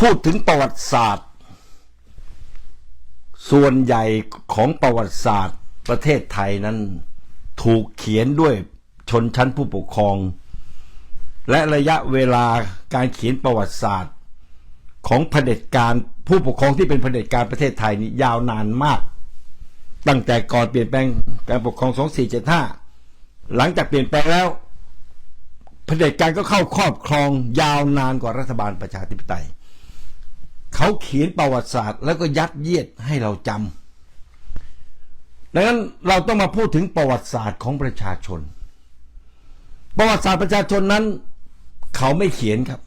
พูดถึงประวัติศาสตร์ ส่วนใหญ่ของประวัติศาสตร์ประเทศไทยนั้นถูกเขียนด้วยชนชั้นผู้ปกครอง และระยะเวลาการเขียนประวัติศาสตร์ ของเผด็จการผู้ปกครองที่เป็นเผด็จการประเทศไทยนี่ยาวนานมาก ตั้งแต่ก่อนเปลี่ยนแปลงการปกครอง 2475 หลังจากเปลี่ยนแปลงแล้วเผด็จการก็เข้าครอบครองยาวนานกว่ารัฐบาลประชาธิปไตย เขาเขียนประวัติศาสตร์ แล้วก็ยัดเยียดให้เราจำดังนั้นเราต้องมาพูดถึงประวัติศาสตร์ของประชาชน ประวัติศาสตร์ประชาชนนั้น เขาไม่เขียนครับ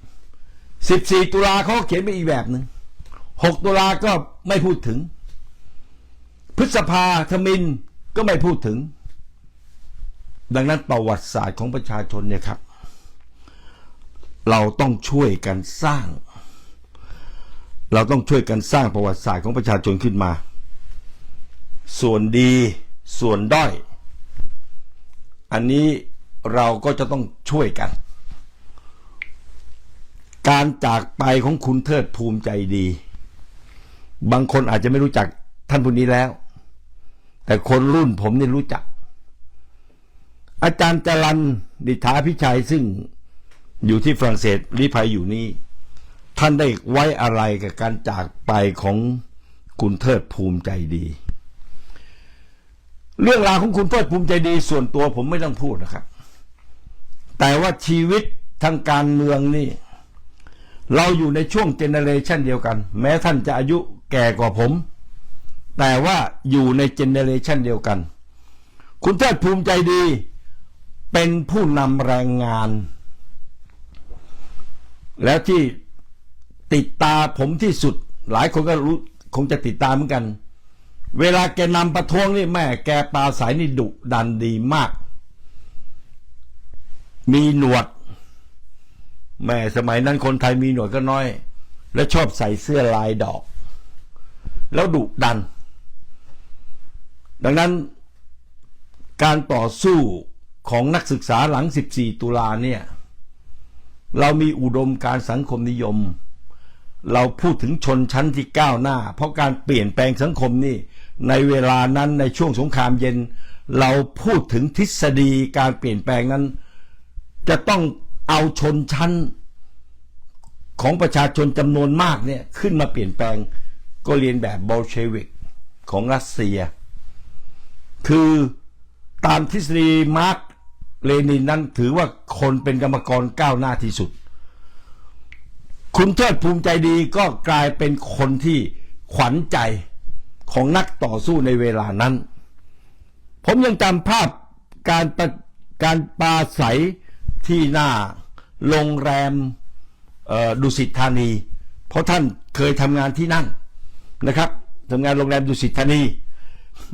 14 ตุลาเขาเขียนไปอีกแบบหนึ่ง6ตุลาก็ไม่พูดถึง พฤษภาธมินก็ไม่พูดถึง ดังนั้นประวัติศาสตร์ของประชาชนเนี่ยครับ เราต้องช่วยกันสร้าง เราต้องช่วยกันสร้างประวัติศาสตร์ของประชาชนขึ้นมา ส่วนดีส่วนด้อย อันนี้เราก็จะต้องช่วยกัน การจากไปของคุณเทิดภูมิใจดี บางคนอาจจะไม่รู้จักท่านผู้นี้แล้ว แต่คนรุ่นผมนี่รู้จัก อาจารย์จรันดิษฐาพิชัยซึ่งอยู่ที่ฝรั่งเศสริภัยอยู่นี่ ท่านได้ไว้อะไรกับการจากไปของคุณเทิดภูมิใจดี เรื่องราวของคุณเทิดภูมิใจดี ส่วนตัวผมไม่ต้องพูดนะครับ แต่ว่าชีวิตทางการเมืองนี่ เราอยู่ในช่วงเจเนเรชันเดียวกัน แม้ท่านจะอายุแก่กว่าผม แต่ว่าอยู่ในเจเนเรชันเดียวกัน คุณเทิดภูมิใจดี เป็นผู้นำแรงงาน แล้วที่ ติดตาผมที่สุด หลายคนก็รู้คงจะติดตามเหมือนกัน เวลาแกนำประท้วงนี่แม่แกปลาสายนี่ดุดันดีมาก มีหนวด แม่สมัยนั้นคนไทยมีหนวดก็น้อย และชอบใส่เสื้อลายดอก แล้วดุดัน ดังนั้นการต่อสู้ของนักศึกษาหลัง 14 ตุลาเนี่ย เรามีอุดมการสังคมนิยม เราพูดถึงชนชั้นที่ก้าวหน้า เพราะการเปลี่ยนแปลงสังคมนี่ ในเวลานั้นในช่วงสงครามเย็น เราพูดถึงทฤษฎีการเปลี่ยนแปลงนั้น จะต้องเอาชนชั้นของประชาชนจำนวนมากเนี่ยขึ้นมาเปลี่ยนแปลงก็เรียนแบบโบลเชวิกของรัสเซีย คือตามทฤษฎีมาร์กเลนินนั้นถือว่าคนเป็นกรรมกรก้าวหน้าที่สุด คุณเทิดภูมิใจดีก็กลายเป็นคนที่ขวัญใจของนักต่อสู้ในเวลานั้น ผมยังจำภาพการประการปาศัยที่หน้าโรงแรมดุสิตธานี เพราะท่านเคยทำงานที่นั่นนะครับทำงานโรงแรมดุสิตธานี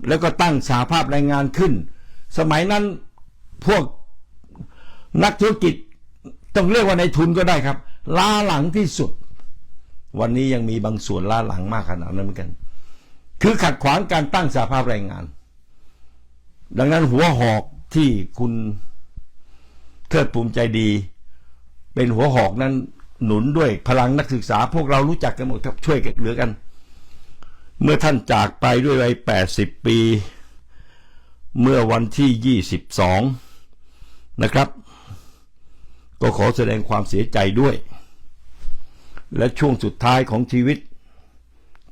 แล้วก็ตั้งสาภาพแรงงานขึ้น สมัยนั้นพวกนักธุรกิจต้องเรียกว่าในทุนก็ได้ครับ ล้าหลังที่สุด วันนี้ยังมีบางส่วนล้าหลังมากขนาดนั้นเหมือนกัน คือขัดขวางการตั้งสาภาพแรงงาน ดังนั้นหัวหอกที่คุณเทิดภูมิใจดี เป็นหัวหอกนั้นหนุนด้วยพลังนักศึกษา พวกเรารู้จักกันหมดครับช่วยกันเหลือกัน เมื่อท่านจากไปด้วยวัย80ปี เมื่อวันที่22นะครับ ก็ขอแสดงความเสียใจด้วย และช่วงสุดท้ายของชีวิต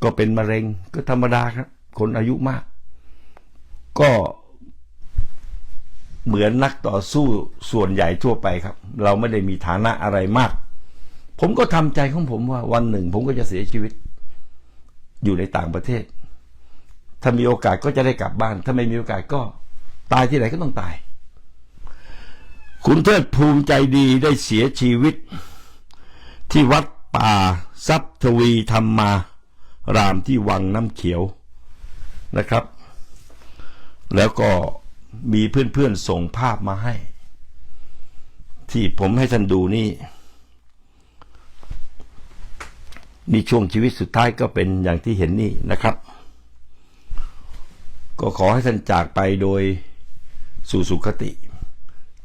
ก็เป็นมะเร็งก็ธรรมดาครับ คนอายุมาก ก็เหมือนนักต่อสู้ส่วนใหญ่ทั่วไปครับ เราไม่ได้มีฐานะอะไรมาก ผมก็ทำใจของผมว่าวันหนึ่ง ผมก็จะเสียชีวิต อยู่ในต่างประเทศ ถ้ามีโอกาสก็จะได้กลับบ้าน ถ้าไม่มีโอกาสก็ตายที่ไหนก็ต้องตาย คุณเทิดภูมิใจดีได้เสียชีวิต ที่วัดป่าทรัพย์ทวีธรรมารามที่วังน้ำเขียวนะครับ แล้วก็มีเพื่อนๆส่งภาพมาให้ ที่ผมให้ท่านดูนี่นี่ช่วงชีวิตสุดท้ายก็เป็นอย่างที่เห็นนี่นะครับ ก็ขอให้ท่านจากไปโดยสู่สุคติ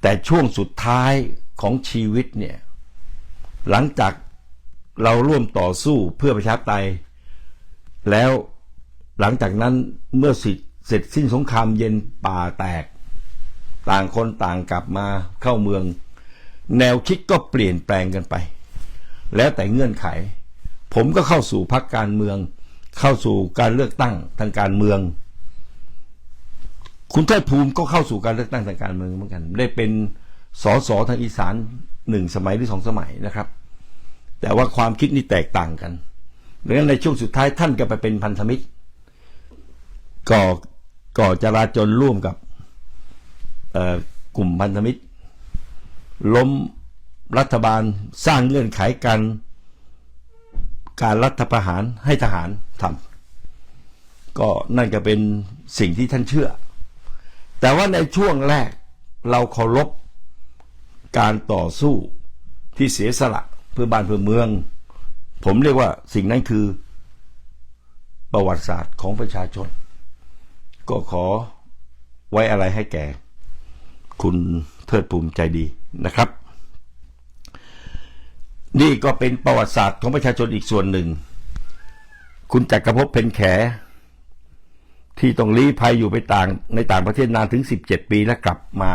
แต่ช่วงสุดท้ายของชีวิตเนี่ยหลังจากเราร่วมต่อสู้เพื่อประชาธิปไตย แล้วหลังจากนั้นเมื่อสิเสร็จสิ้นสงครามเย็นป่าแตก ต่างคนต่างกลับมาเข้าเมือง แนวคิดก็เปลี่ยนแปลงกันไป แล้วแต่เงื่อนไข ผมก็เข้าสู่พักการเมือง เข้าสู่การเลือกตั้งทางการเมือง คุณเทิดภูมิก็เข้าสู่การเลือกตั้งทางการเมืองเหมือนกัน ได้เป็นสสทางอีสานหนึ่งสมัยหรือสองสมัยนะครับ แต่ว่าความคิดนี่แตกต่างกันดังนั้นในช่วงสุดท้ายท่านก็ไปเป็นพันธมิตร ก่อก่อจราจนร่วมกับกลุ่มพันธมิตร ล้มรัฐบาลสร้างเงื่อนไขการการรัฐประหารให้ทหารทำก็นั่นก็เป็นสิ่งที่ท่านเชื่อ แต่ว่าในช่วงแรกเราเคารพการต่อสู้ที่เสียสละเพื่อบ้านเพื่อเมือง ผมเรียกว่าสิ่งนั้นคือประวัติศาสตร์ของประชาชน ก็ขอไว้อะไรให้แก่ คุณเทิดภูมิใจดีนะครับ นี่ก็เป็นประวัติศาสตร์ของประชาชนอีกส่วนหนึ่ง คุณจักรภพเพ็ญแข ที่ต้องลี้ภัยอยู่ไปต่างในต่างประเทศนานถึง 17 ปีแล้วกลับมา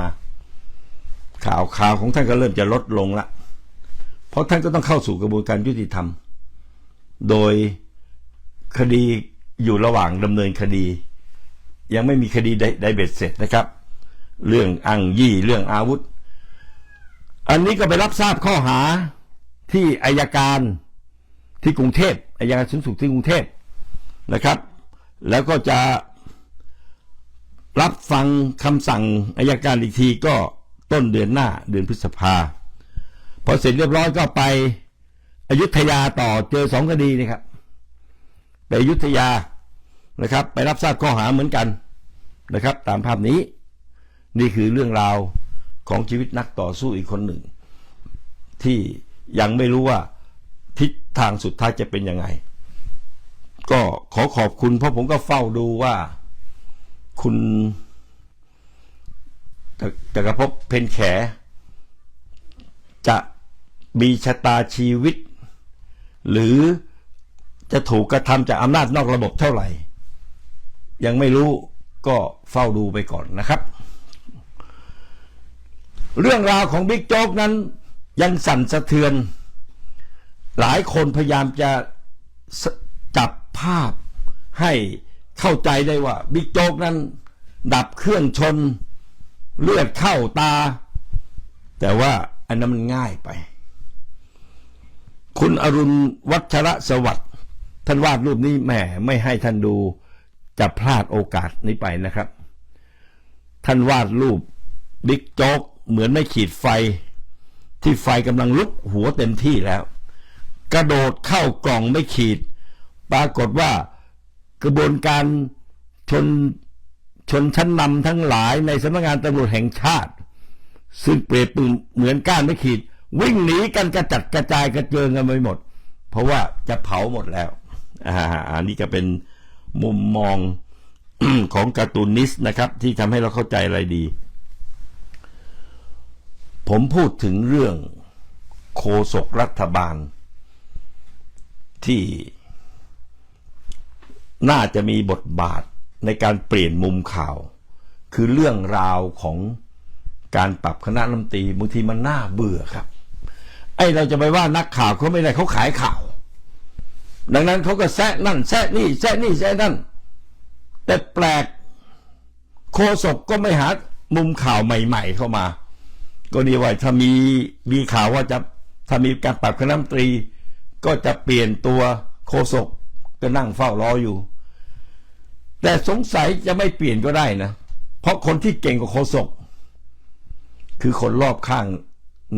ข่าวข่าวของท่านก็เริ่มจะลดลงละเพราะท่านก็ต้องเข้าสู่กระบวนการยุติธรรม โดยคดีอยู่ระหว่างดำเนินคดี ยังไม่มีคดีใดใดเบ็ดเสร็จนะครับ เรื่องอ้างยี่เรื่องอาวุธ อันนี้ก็ไปรับทราบข้อหาที่อายการที่กรุงเทพอายการสูงสุดที่กรุงเทพนะครับ แล้วก็จะ รับฟังคำสั่งอายการอีกทีก็ต้นเดือนหน้าเดือนพฤษภาพอเสร็จเรียบร้อยก็ไปอยุธยาต่อเจอสองคดีนี่ครับ ไปอยุธยานะครับ ไปรับทราบข้อหาเหมือนกันนะครับ ตามภาพนี้ นี่คือเรื่องราวของชีวิตนักต่อสู้อีกคนหนึ่ง ที่ยังไม่รู้ว่าทิศทางสุดท้ายจะเป็นยังไง ก็ขอขอบคุณเพราะผมก็เฝ้าดูว่า คุณจักรภพเพนแข จะมีชะตาชีวิต หรือจะถูกกระทำจากอำนาจนอกระบบเท่าไหร่ ยังไม่รู้ก็เฝ้าดูไปก่อนนะครับ เรื่องราวของบิ๊กโจ๊กนั้นยังสั่นสะเทือน หลายคนพยายามจะจับภาพให้ เข้าใจได้ว่าบิ๊กโจ๊กนั้น ดับเครื่องชน เลือดเข้าตา แต่ว่าอันนั้นมันง่ายไป คุณอรุณวัชระสวัสดิ์ท่านวาดรูปนี้แหมไม่ให้ท่านดูจะพลาดโอกาสนี้ไปนะครับ ท่านวาดรูปบิ๊กโจ๊กเหมือนไม่ขีดไฟ ที่ไฟกำลังลุกหัวเต็มที่แล้ว กระโดดเข้ากล่องไม่ขีด ปรากฏว่า กระบวนการชนชนชั้นนำทั้งหลายในสำนักงานตำรวจแห่งชาติ ซึ่งเปรียบเหมือนก้านไม่ขีด วิ่งหนีกันกระจัดกระจายกระเจิงกันไปหมด เพราะว่าจะเผาหมดแล้วอ่าอันนี้ก็เป็นมุมมองของการ์ตูนิสนะครับ ที่ทำให้เราเข้าใจอะไรดี ผมพูดถึงเรื่องโคศกรัฐบาลที่ น่าจะมีบทบาทในการเปลี่ยนมุมข่าว คือเรื่องราวของการปรับคณะรัฐมนตรีบางทีมันน่าเบื่อครับ ไอเราจะไปว่านักข่าวเขาไม่ได้เขาขายข่าว ดังนั้นเขาก็แซะนั่นแซะนี่แซะนี่แซะนั่น แต่แปลกโคศกก็ไม่หามุมข่าวใหม่ ๆ เข้ามา ก็นี่ว่าถ้ามีมีข่าวว่าจะถ้ามีการปรับคณะรัฐมนตรี ก็จะเปลี่ยนตัวโคศกก็นั่งเฝ้ารออยู่ แต่สงสัยจะไม่เปลี่ยนก็ได้นะ เพราะคนที่เก่งกว่าโคศก คือคนรอบข้าง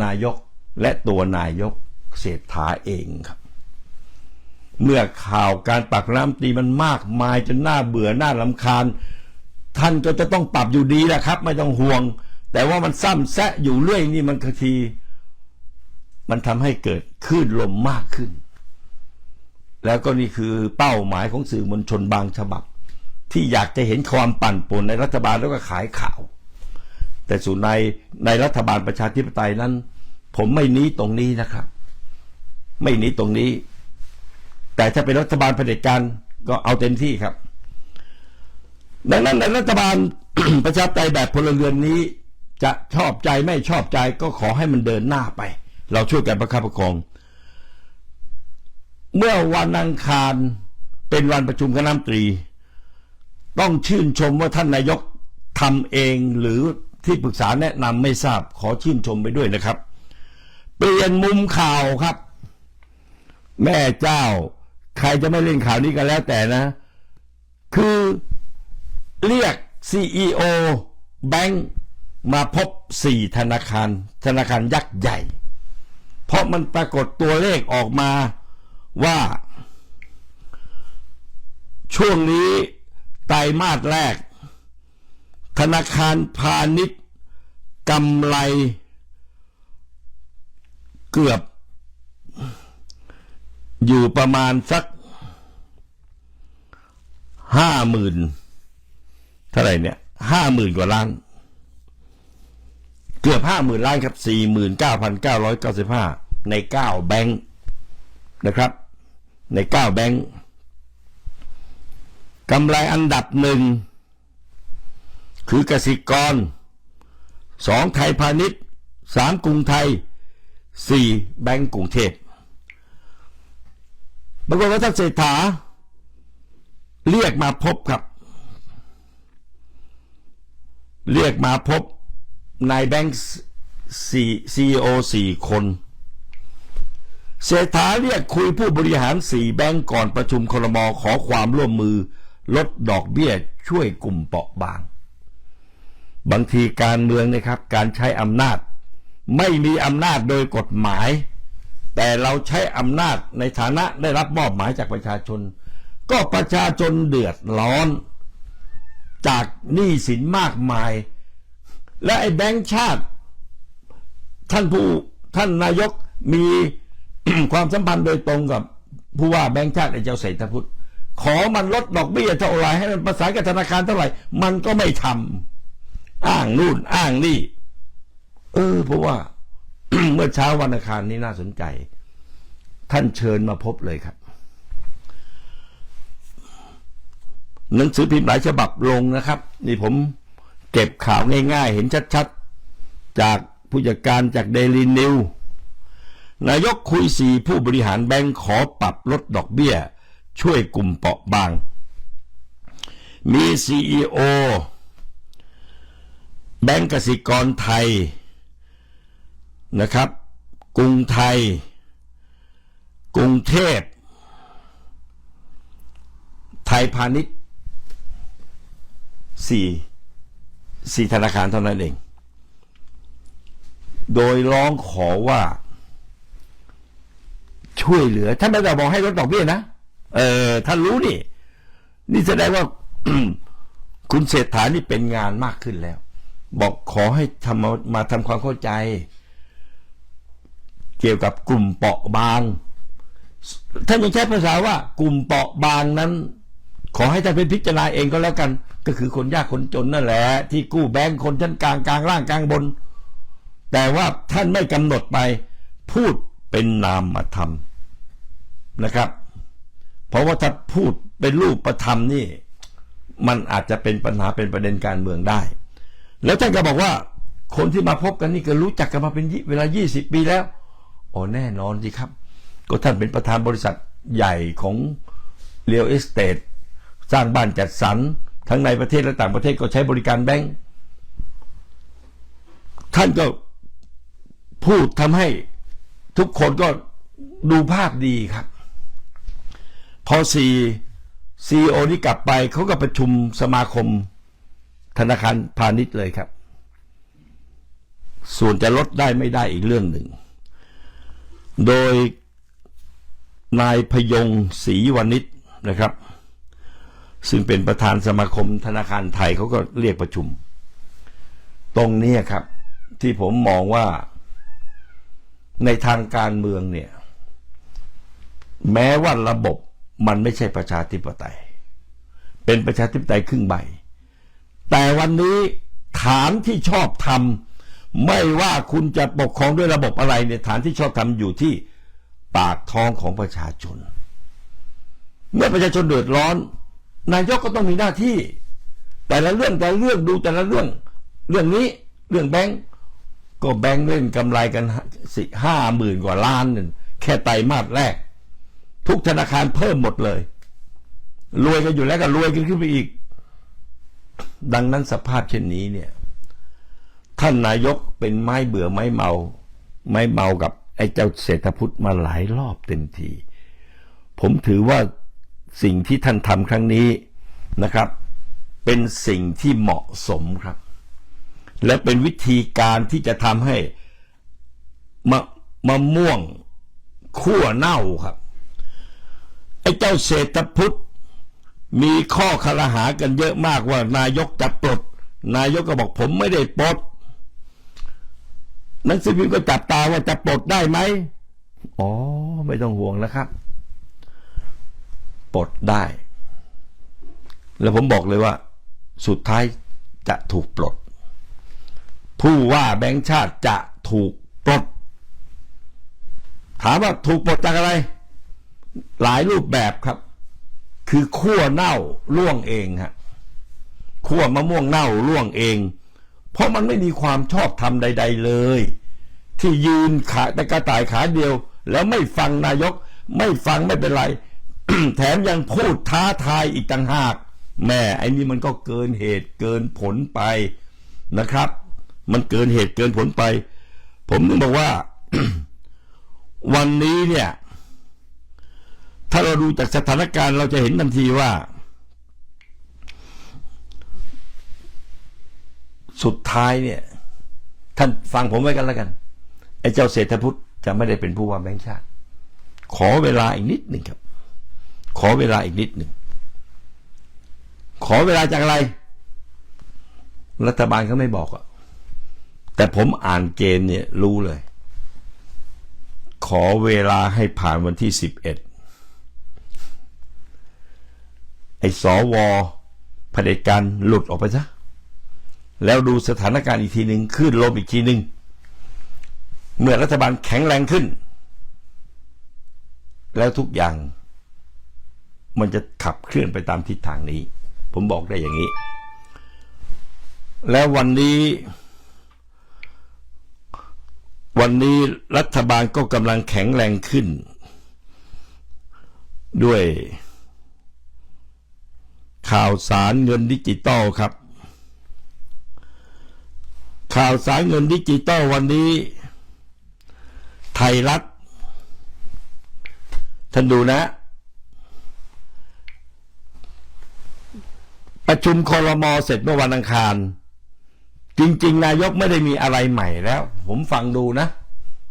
นายกและตัวนายกเศรษฐาเองครับ เมื่อข่าวการปรับคณะรัฐมนตรีมันมากมายจนน่าเบื่อน่าลำคาญ ท่านก็จะต้องปรับอยู่ดีแหละครับ ไม่ต้องห่วง แต่ว่ามันซ้ำแซะอยู่เรื่อยนี่มันที มันทำให้เกิดคลื่นลมมากขึ้น แล้วก็นี่คือเป้าหมายของสื่อมวลชนบางฉบับ ที่อยากจะเห็นความปั่นป่วนในรัฐบาลแล้วก็ขายข่าว แต่ส่วนในในรัฐบาลประชาธิปไตยนั้น ผมไม่นี้ตรงนี้นะครับ ไม่นีตรงนี้ แต่ถ้าเป็นรัฐบาลเผด็จการก็เอาเต็มที่ครับ ดังนั้นในรัฐบาลประชาธิปไตยแบบพลเรือนนี้ จะชอบใจไม่ชอบใจก็ขอให้มันเดินหน้าไป เราช่วยกันประคับประคอง เมื่อวันอังคารเป็นวันประชุมคณะมนตรี ต้องชื่นชมว่าท่านนายกทำเองหรือที่ปรึกษาแนะนำไม่ทราบขอชื่นชมไปด้วยนะครับ เปลี่ยนมุมข่าวครับ แม่เจ้า ใครจะไม่เล่นข่าวนี้กันแล้วแต่นะ คือเรียก CEO แบงค์มาพบสี่ธนาคาร ธนาคารยักษ์ใหญ่ เพราะมันปรากฏตัวเลขออกมาว่า ช่วงนี้ ไตรมาสแรก ธนาคารพาณิชย์กำไรเกือบ อยู่ประมาณสักห้าหมื่นเท่าไหร่เนี่ยห้าหมื่นกว่าล้าน เกือบห้าหมื่นล้านครับสี่หมื่นเก้าพันเก้าร้อยเก้าสิบห้าในเก้าแบงค์นะครับ ในเก้าแบงค์ กำไรอันดับหนึ่งคือกสิกรสองไทยพาณิชย์สามกรุงไทยสี่แบงก์กรุงเทพปรากฏว่าท่านเศรษฐา เรียกมาพบครับ เรียกมาพบนายแบงค์สี่ซีโอสี่คน เศรษฐาเรียกคุยผู้บริหารสี่แบงก์ก่อนประชุมครมขอความร่วมมือ ลดดอกเบี้ยช่วยกลุ่มเปราะบาง บางทีการเมืองนะครับ การใช้อำนาจ ไม่มีอำนาจโดยกฎหมาย แต่เราใช้อำนาจในฐานะได้รับมอบหมายจากประชาชน ก็ประชาชนเดือดร้อน จากหนี้สินมากมาย และไอ้แบงค์ชาติ ท่านผู้ท่านนายกมีความสัมพันธ์โดยตรงกับผู้ว่าแบงค์ชาติไอ้เจ้าเศรษฐพุทธ ขอมันลดดอกเบี้ยเท่าไหร่ให้มันประสานกับธนาคารเท่าไหร่ มันก็ไม่ทำอ้างนู่นอ้างนี่ เออ เพราะว่า เมื่อเช้าวันอังคารนี้น่าสนใจ ท่านเชิญมาพบเลยครับ หนังสือพิมพ์หลายฉบับลงนะครับ นี่ผมเก็บข่าวง่ายๆ เห็นชัดๆ จากผู้จัดการจากเดลินิวนายกคุยสีผู้บริหารแบงค์ขอปรับลดดอกเบี้ย ช่วยกลุ่มเปราะบาง มีซีอโอแบงก์กสิกรไทยนะครับ กรุงไทย กรุงเทพ ไทยพาณิชย์สี่สี่ธนาคารเท่านั้นเอง โดยร้องขอว่า ช่วยเหลือท่านไม่ได้บอกให้ลดดอกเบี้ยนะ เออท่านรู้นี่ นี่แสดงว่าคุณเศรษฐานี่เป็นงานมากขึ้นแล้ว บอกขอให้ทำมามาทำความเข้าใจ เกี่ยวกับกลุ่มเปราะบางท่านยังใช้ภาษาว่ากลุ่มเปราะบางนั้น ขอให้ท่านเป็นพิจารณาเองก็แล้วกัน ก็คือคนยากคนจนนั่นแหละ ที่กู้แบงค์คนชั้นกลางกลางล่างกลางบน แต่ว่าท่านไม่กำหนดไป พูดเป็นนามธรรมนะครับ เพราะว่าถ้าพูดเป็นรูปประธรรมนี่ มันอาจจะเป็นปัญหาเป็นประเด็นการเมืองได้ แล้วท่านก็บอกว่า คนที่มาพบกันนี่ก็รู้จักกันมาเป็นยี่เวลา 20 ปีแล้วอ๋อแน่นอนสิครับ ก็ท่านเป็นประธานบริษัทใหญ่ของเรียลเอสเต e สร้างบ้านจัดสรรทั้งในประเทศและต่างประเทศก็ใช้บริการแบงก์ท่านก็พูดทำให้ทุกคนก็ดูภาพดีครับ พอซีซีโอนี่กลับไปเขาก็ประชุมสมาคม ธนาคารพาณิชย์เลยครับ ส่วนจะลดได้ไม่ได้อีกเรื่องหนึ่ง โดยนายพยงศรีวณิชนะครับ ซึ่งเป็นประธานสมาคมธนาคารไทยเขาก็เรียกประชุม ตรงนี้ครับ ที่ผมมองว่าในทางการเมืองเนี่ย แม้ว่าระบบ มันไม่ใช่ประชาธิปไตย เป็นประชาธิปไตยครึ่งใบ แต่วันนี้ฐานที่ชอบทำไม่ว่าคุณจะปกครองด้วยระบบอะไรเนี่ยฐานที่ชอบทำอยู่ที่ปากท้องของประชาชน เมื่อประชาชนเดือดร้อน นายกก็ต้องมีหน้าที่ แต่ละเรื่องแต่ละเรื่องดูแต่ละเรื่อง เรื่องนี้เรื่องแบงก์ก็แบงก์เล่นกำไรกันสี่ห้าหมื่นกว่าล้านนึงแค่ไตรมาสแรก ทุกธนาคารเพิ่มหมดเลย รวยกันอยู่แล้วก็รวยกันขึ้นไปอีก ดังนั้นสภาพเช่นนี้เนี่ย ท่านนายกเป็นไม้เบื่อไม้เมา ไม้เมากับไอ้เจ้าเศรษฐพุทธมาหลายรอบเต็มที ผมถือว่าสิ่งที่ท่านทำครั้งนี้นะครับ เป็นสิ่งที่เหมาะสมครับ และเป็นวิธีการที่จะทำให้มะมะม่วงขั้วเน่าครับ ไอ้เจ้าเศรษฐพุทธมีข้อคารหากันเยอะมากว่านายกจะปลด นายกก็บอกผมไม่ได้ปลดหนังสือพิมพ์ก็จับตาว่าจะปลดได้ไหมอ๋อ ไม่ต้องห่วงแล้วครับ ปลดได้ แล้วผมบอกเลยว่า สุดท้ายจะถูกปลด ผู้ว่าแบงค์ชาติจะถูกปลด ถามว่าถูกปลดจากอะไร หลายรูปแบบครับ คือขั้วเน่าล่วงเองฮะขั้วมะม่วงเน่าล่วงเอง เพราะมันไม่มีความชอบธรรมใด ๆเลย ที่ยืนขาแต่กระต่ายขาเดียว แล้วไม่ฟังนายก ไม่ฟังไม่เป็นไร แถมยังพูดท้าทายอีกต่างหากแม่ไอ้นี่มันก็เกินเหตุเกินผลไปนะครับ มันเกินเหตุเกินผลไป ผมนึกบอกว่า วันนี้เนี่ย ถ้าเราดูจากสถานการณ์เราจะเห็นทันทีว่า สุดท้ายเนี่ย ท่านฟังผมไว้กันแล้วกัน ไอ้เจ้าเศรษฐพุทธจะไม่ได้เป็นผู้ว่าแบงค์ชาติ ขอเวลาอีกนิดหนึ่งครับ ขอเวลาอีกนิดหนึ่ง ขอเวลาจากอะไร รัฐบาลเขาไม่บอกอะแต่ผมอ่านเกณฑ์เนี่ยรู้เลย ขอเวลาให้ผ่านวันที่สิบเอ็ด ไอ้สวเผด็จการหลุดออกไปซะแล้วดูสถานการณ์อีกทีหนึ่งขึ้นลมอีกทีหนึ่งเมื่อรัฐบาลแข็งแรงขึ้น แล้วทุกอย่าง มันจะขับเคลื่อนไปตามทิศทางนี้ ผมบอกได้อย่างนี้ แล้ววันนี้ วันนี้รัฐบาลก็กำลังแข็งแรงขึ้น ด้วย ข่าวสารเงินดิจิตอลครับ ข่าวสารเงินดิจิตอลวันนี้ ไทยรัฐ ท่านดูนะ ประชุมคอรมอเสร็จเมื่อวันอังคาร จริง ๆ นายกไม่ได้มีอะไรใหม่แล้ว ผมฟังดูนะ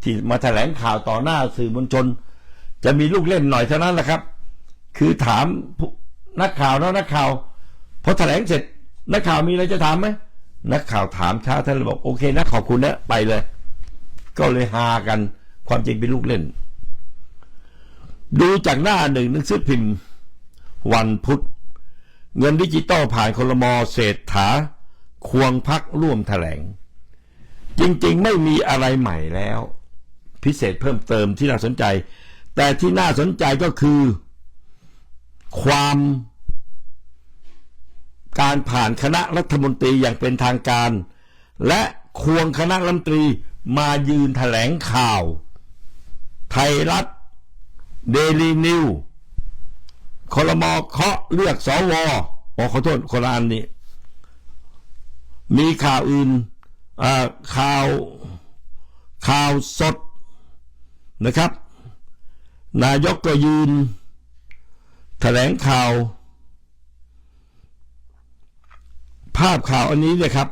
ที่มาแถลงข่าวต่อหน้าสื่อมวลชน จะมีลูกเล่นหน่อยเท่านั้นแหละครับ คือถาม นักข่าวแล้วนักข่าวพอแถลงเสร็จ นักข่าวมีอะไรจะถามไหมนักข่าวถามช้าท่านเลยบอกโอเคนะขอบคุณนะไปเลย ก็เลยฮากันความจริงเป็นลูกเล่น ดูจากหน้าหนึ่งหนังสือพิมพ์ วันพุธ เงินดิจิตอลผ่านคลมเศรษฐา ควงพักร่วมแถลง จริงๆ ไม่มีอะไรใหม่แล้ว พิเศษเพิ่มเติมที่น่าสนใจ แต่ที่น่าสนใจก็คือ ความการผ่านคณะรัฐมนตรีอย่างเป็นทางการ และควงคณะรัฐมนตรีมายืนแถลงข่าว ไทยรัฐ เดลีนิวคอรมอเคาะเลือกสวอขอโทษคนละอันนี้ มีข่าวอื่นข่าวข่าวสดนะครับ นายกก็ยืน ถลงข่าว ภาพข่าวอันนี้เนี่ยครับ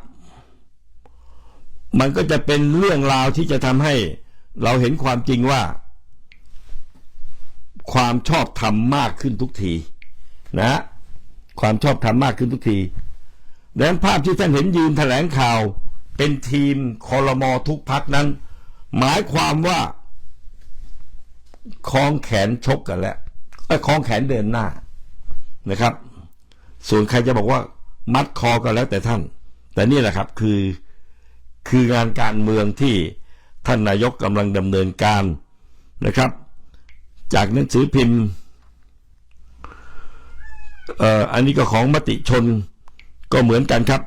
มันก็จะเป็นเรื่องราวที่จะทำให้เราเห็นความจริงว่า ความชอบธรรมมากขึ้นทุกที นะ ความชอบธรรมมากขึ้นทุกทีดังนั้นภาพที่ท่านเห็นยืนแถลงข่าวเป็นทีมคอรมอทุกพักนั้น หมายความว่าคล้องแขนชกกันแล้ว คล้องแขนเดินหน้านะครับ ส่วนใครจะบอกว่ามัดคอก็แล้วแต่ท่าน แต่นี่แหละครับคือคืองานการเมืองที่ท่านนายกกำลังดำเนินการนะครับ จากหนังสือพิมพ์อันนี้ก็ของมติชนก็เหมือนกันครับ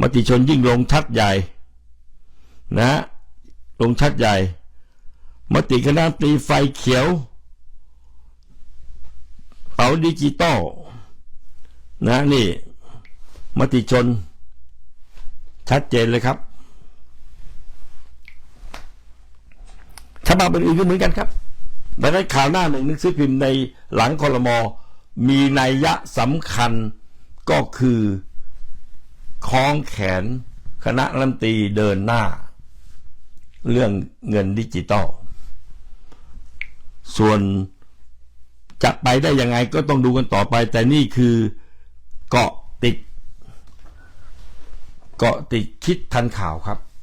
มติชนยิ่งลงชัดใหญ่นะลงชัดใหญ่ มติคณะรัฐมนตรีไฟเขียว ดิจิตอลนะนี่ มติชน ชัดเจนเลยครับฉบับอื่นก็เหมือนกันครับดังนั้นข่าวหน้าหนึ่งนังสือพิมพ์ในหลังคอรมอมีนัยยะสำคัญก็คือคล้องแขนคณะรัฐมนตรีเดินหน้า เรื่องเงินดิจิตอลส่วน จะไปได้ยังไงก็ต้องดูกันต่อไป แต่นี่คือเกาะติด เกาะติดคิดทันข่าวครับ